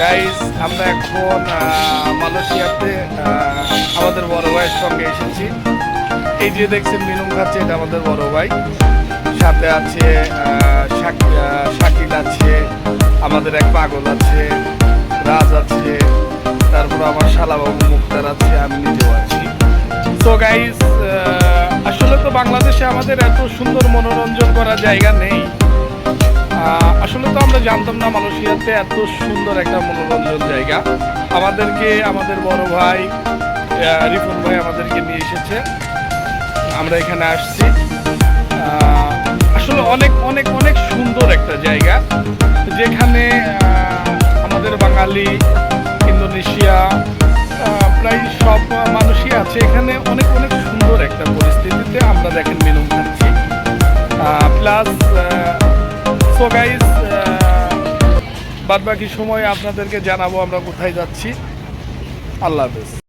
Guys আমরা এখন মালয়েশিয়াতে আমাদের বড় ভাইয়ের সঙ্গে এসেছি। এই যে দেখছেন মিনুম খাচ্ছে এটা আমাদের বড় ভাই। সাথে আছে শাকিল আছে, আমাদের এক পাগল আছে, রাজ আছে, তারপর আমার শালাবাবু মুক্তার আছে, আমি নিজেও আছি। তো গাইজ আসলে তো বাংলাদেশে আমাদের এত সুন্দর মনোরঞ্জন করার জায়গা নেই। আসলে তো আমরা জানতাম না মালয়েশিয়াতে এত সুন্দর একটা মনোরঞ্জন জায়গা। আমাদেরকে, আমাদের বড় ভাই রিপন ভাই আমাদেরকে নিয়ে এসেছে। আমরা এখানে আসছি। আসলে অনেক অনেক অনেক সুন্দর একটা জায়গা। যেখানে আমাদের বাঙালি, ইন্দোনেশিয়া প্রায় সব মানুষই আছে। এখানে অনেক অনেক সুন্দর একটা পরিস্থিতিতে আমরা দেখেন মেনু সো গাইস বাদ বাকি সময় আপনাদেরকে জানাব আমরা কোথায় যাচ্ছি। আল্লাহ হাফেজ।